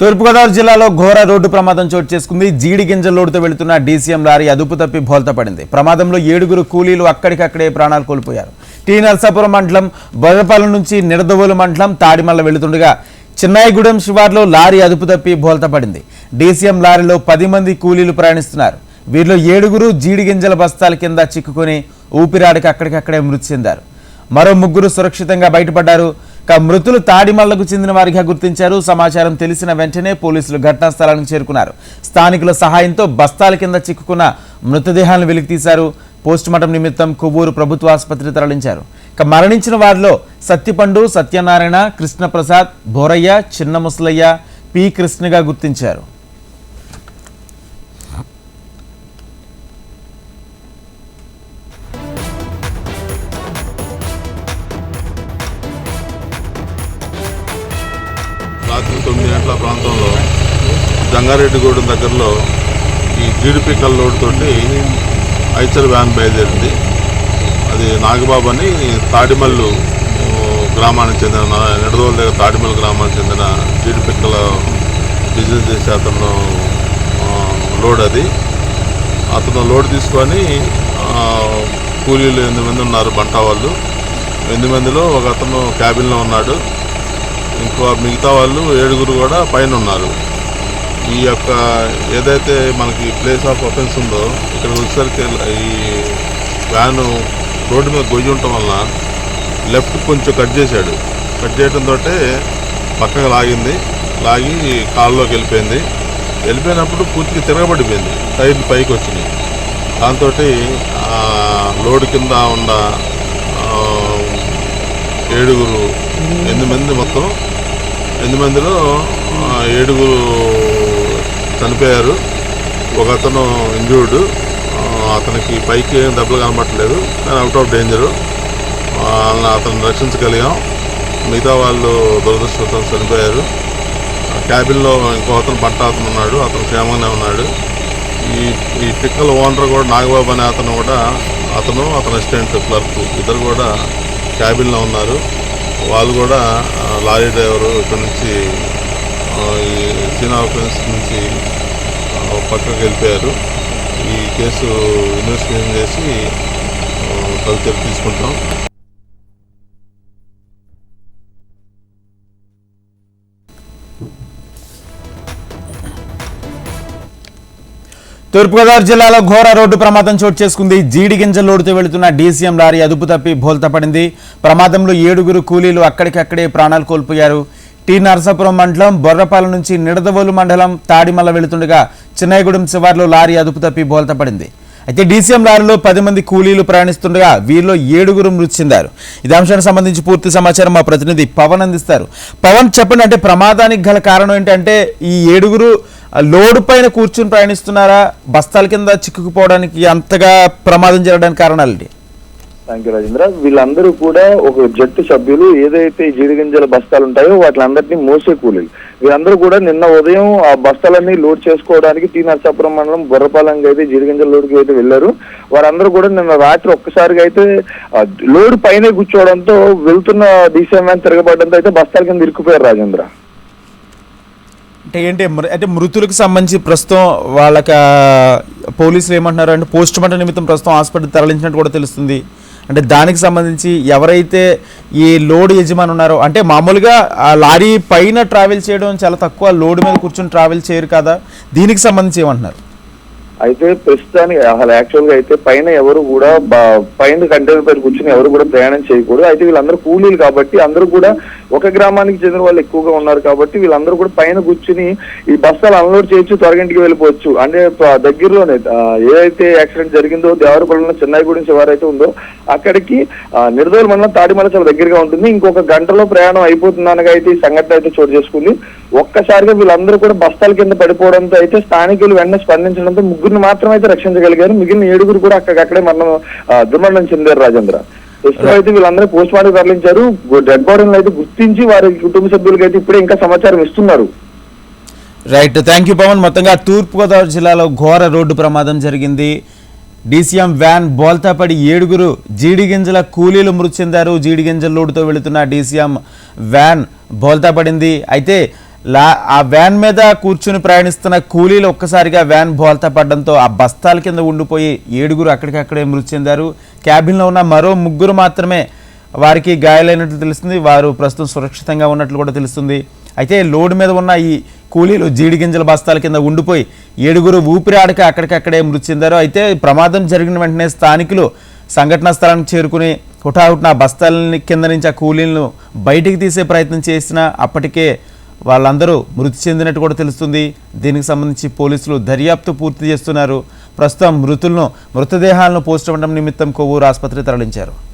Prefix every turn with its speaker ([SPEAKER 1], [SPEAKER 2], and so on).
[SPEAKER 1] తూర్పుగోదావరి జిల్లాలో ఘోర రోడ్డు ప్రమాదం చోటు చేసుకుంది. జీడి గింజల లోడుతో వెళుతున్న డీసీఎం లారీ అదుపు తప్పి బోల్తా పడింది ప్రమాదంలో ఏడుగురు కూలీలు అక్కడికక్కడే ప్రాణాలు కోల్పోయారు. టీ నర్సాపురం మండలం బొర్రపాలెం నుంచి నిడదవోలు మండలం తాడిమల్ల వెళుతుండగా చిన్నాయిగూడెం శివార్లో లారీ అదుపు తప్పి బోల్తా పడింది డీసీఎం లారీలో పది మంది కూలీలు ప్రయాణిస్తున్నారు. వీరిలో ఏడుగురు జీడి గింజల బస్తాల కింద చిక్కుకొని ఊపిరాడికి అక్కడికక్కడే మృతి చెందారు. మరో ముగ్గురు సురక్షితంగా బయటపడ్డారు. మృతులు తాడిమల్లకు చెందిన వారిగా గుర్తించారు. సమాచారం తెలిసిన వెంటనే పోలీసులు ఘటనా స్థలానికి చేరుకున్నారు. స్థానికుల సహాయంతో బస్తాల కింద చిక్కుకున్న మృతదేహాలను వెలికితీశారు పోస్టుమార్టం నిమిత్తం కొవ్వూరు ప్రభుత్వ ఆసుపత్రి తరలించారు. ఇక మరణించిన వారిలో సత్యపండు సత్యనారాయణ కృష్ణప్రసాద్ బోరయ్య చిన్న ముసలయ్య పి కృష్ణగా గుర్తించారు.
[SPEAKER 2] రాత్రి తొమ్మిది గంటల ప్రాంతంలో జంగారెడ్డిగూడెం దగ్గరలో ఈ జీడిపిక్కల కల్లోడుతోటి ఐచర్ వ్యాన్ బయలుదేరింది. అది నాగబాబు అని తాడిమల్లు గ్రామానికి చెందిన నిడదోల దగ్గర తాడిమల్లు గ్రామానికి చెందిన జీడిపిక్కల బిజినెస్ చేసే అతను లోడ్ అది. అతను లోడ్ తీసుకొని కూలీలు ఎనిమిది మంది ఉన్నారు బంటా వాళ్ళు. ఎనిమిది మందిలో ఒక అతను క్యాబిన్లో ఉన్నాడు. ఇంకో మిగతా వాళ్ళు ఏడుగురు కూడా పైన ఉన్నారు ఈ యొక్క ఏదైతే మనకి ప్లేస్ ఆఫ్ అఫెన్స్ ఉందో ఇక్కడ వచ్చేసరికి ఈ వ్యాను రోడ్డు మీద గొయ్యి ఉండటం వలన లెఫ్ట్ కొంచెం కట్ చేశాడు. కట్ చేయడంతో పక్కకు లాగింది. లాగి కాల్లోకి వెళ్ళిపోయింది. వెళ్ళిపోయినప్పుడు పూర్తిగా తిరగబడిపోయింది. టైర్లు పైకి వచ్చినాయి. దాంతో లోడ్ కింద ఉన్న ఏడుగురు ఎనిమిది మంది మొత్తం ఎనిమిది మందిలో ఏడుగురు చనిపోయారు. ఒక అతను ఇంజూర్డ్ అతనికి పైకి ఏం దెబ్బలు కనబట్టలేదు కానీ అవుట్ ఆఫ్ డేంజరు. అతను రక్షించగలిగాం. మిగతా వాళ్ళు దురదృష్టవశాత్తు చనిపోయారు. ఆ, క్యాబిన్లో ఇంకో అతను బంట అతను ఉన్నాడు అతను క్షేమంగానే ఉన్నాడు. ఈ ఈ పిక్కల ఓనర్ కూడా నాగబాబు అనే అతను కూడా అతను అతని అసిస్టెంట్ క్లర్క్. ఇద్దరు కూడా క్యాబిన్లో ఉన్నారు. వాళ్ళు కూడా లారీ డ్రైవరు ఇక్కడ నుంచి ఈ సీనా ఆఫెన్స్ నుంచి పక్కకు వెళ్ళిపోయారు. ఈ కేసు ఇన్వెస్టిగేషన్ చేసి ఆ, తీసుకుంటాం.
[SPEAKER 1] తూర్పుగోదావరి జిల్లాలో ఘోర రోడ్డు ప్రమాదం చోటు చేసుకుంది. జీడి గింజల వెళుతున్న డీసీఎం లారీ అదుపు తప్పి బోల్తపడింది. ప్రమాదంలో ఏడుగురు కూలీలు అక్కడికక్కడే ప్రాణాలు కోల్పోయారు. టి. నరసాపురం మండలం బొర్రపాలెం నుంచి నిడదవోలు మండలం తాడిమల్ల వెళుతుండగా చిన్నయగూడెం శివార్లో లారీ అదుపు తప్పి బోల్తపడింది. అయితే డీసీఎం లారీలో పది మంది కూలీలు ప్రయాణిస్తుండగా వీరిలో ఏడుగురు మృతి చెందారు ఇదే అంశానికి సంబంధించి పూర్తి సమాచారం మా ప్రతినిధి పవన్ అందిస్తారు. పవన్ చెప్పండి అంటే ప్రమాదానికి గల కారణం ఏంటంటే ఈ ఏడుగురు లోడు పైన కూర్చుని ప్రయాణిస్తున్నారా? బస్తాల కింద చిక్కుకుపోవడానికి అంతగా ప్రమాదం జరగడానికి కారణాలు
[SPEAKER 3] థ్యాంక్ యూ రాజేంద్ర. వీళ్ళందరూ కూడా ఒక జట్టు సభ్యులు ఏదైతే జీడిగింజల బస్తాలు ఉంటాయో వాటిలందరినీ మోసే కూలీలు. వీళ్ళందరూ కూడా నిన్న ఉదయం ఆ బస్తాలన్నీ లోడ్ చేసుకోవడానికి టీ నరసాపురం మండలం బుర్రపాలెంకి అయితే జీడిగింజల లోడ్కి అయితే వెళ్ళారు. వారందరూ కూడా నిన్న రాత్రి ఒక్కసారిగా అయితే లోడ్ పైన కూర్చోవడంతో వెళ్తున్న డీసీఎం వ్యాన్ తిరగబడడంతో అయితే బస్తాల కింద ఇరుక్కుపోయారు రాజేంద్ర.
[SPEAKER 1] అంటే ఏంటి మృ- అంటే మృతులకు సంబంధించి ప్రస్తుతం వాళ్ళకి పోలీసులు ఏమంటున్నారు అంటే పోస్ట్ మార్టం నిమిత్తం ప్రస్తుతం హాస్పిటల్ తరలించినట్టు కూడా తెలుస్తుంది. అంటే దానికి సంబంధించి ఎవరైతే ఈ లోడ్ యజమాని ఉన్నారో అంటే మామూలుగా ఆ లారీ పైన ట్రావెల్ చేయడం చాలా తక్కువ లోడ్ మీద కూర్చొని ట్రావెల్ చేయరు కదా. దీనికి సంబంధించి ఏమంటున్నారు?
[SPEAKER 3] అయితే ప్రస్తుతానికి అసలు యాక్చువల్గా అయితే పైన ఎవరు కూడా పైన కంటైనర్ పైన కూర్చుని ఎవరు కూడా ప్రయాణం చేయకూడదు. అయితే వీళ్ళందరూ కూలీలు కాబట్టి అందరూ కూడా ఒక గ్రామానికి చెందిన వాళ్ళు ఎక్కువగా ఉన్నారు కాబట్టి వీళ్ళందరూ కూడా పైన కూర్చుని ఈ బస్తాలు అన్లోడ్ చేయొచ్చు త్వరగంటికి వెళ్ళిపోవచ్చు. అంటే దగ్గరలోనే ఏదైతే యాక్సిడెంట్ జరిగిందో దేవరపల్లిలో గుడి నుంచి ఉందో అక్కడికి నిర్దోల్ మండలం తాడిమల చాలా దగ్గరగా ఉంటుంది. ఇంకొక గంటలో ప్రయాణం అయిపోతుందనగా అయితే ఈ సంఘటన అయితే చోటు చేసుకుంది. ఒక్కసారిగా వీళ్ళందరూ కూడా బస్తాల కింద పడిపోవడంతో అయితే స్థానికులు వెంటనే స్పందించడంతో ముగ్గురు ముగ్గురిని మాత్రం అయితే రక్షించగలిగారు. మిగిలిన ఏడుగురు కూడా అక్కడక్కడే మరణం దుర్మరణం చెందారు రాజేంద్ర. ప్రస్తుతం అయితే వీళ్ళందరూ పోస్ట్ మార్టం తరలించారు. డెడ్ బాడీలను అయితే గుర్తించి వారి కుటుంబ సభ్యులకి అయితే ఇప్పుడే ఇంకా సమాచారం ఇస్తున్నారు.
[SPEAKER 1] రైట్ థ్యాంక్ యూ పవన్ మొత్తంగా తూర్పుగోదావరి జిల్లాలో ఘోర రోడ్డు ప్రమాదం జరిగింది. డీసీఎం వ్యాన్ బోల్తా పడి ఏడుగురు జీడి గింజల కూలీలు మృతి చెందారు. జీడి గింజల లోడుతో వెళుతున్న డీసీఎం వ్యాన్ బోల్తా పడింది అయితే లా ఆ వ్యాన్ మీద కూర్చుని ప్రయాణిస్తున్న కూలీలు ఒక్కసారిగా వ్యాన్ బోల్తా పడడంతో ఆ బస్తాల కింద ఉండిపోయి ఏడుగురు అక్కడికక్కడే మృతి చెందారు. క్యాబిన్లో ఉన్న మరో ముగ్గురు మాత్రమే వారికి గాయాలైనట్లు తెలుస్తుంది. వారు ప్రస్తుతం సురక్షితంగా ఉన్నట్లు కూడా తెలుస్తుంది. అయితే లోడ్ మీద ఉన్న ఈ కూలీలు జీడి గింజల బస్తాల కింద ఉండిపోయి ఏడుగురు ఊపిరి ఆడక అక్కడికక్కడే మృతి చెందారు. అయితే ప్రమాదం జరిగిన వెంటనే స్థానికులు సంఘటనా స్థలానికి చేరుకుని హుటాహుటిన బస్తాలని కింద నుంచి ఆ కూలీలను బయటికి తీసే ప్రయత్నం చేసినా అప్పటికే వాళ్ళందరూ మృతి చెందినట్టు కూడా తెలుస్తుంది. దీనికి సంబంధించి పోలీసులు దర్యాప్తు పూర్తి చేస్తున్నారు. ప్రస్తుతం మృతులను మృతదేహాలను పోస్టుమార్టం నిమిత్తం కొవ్వూరు ఆసుపత్రి తరలించారు.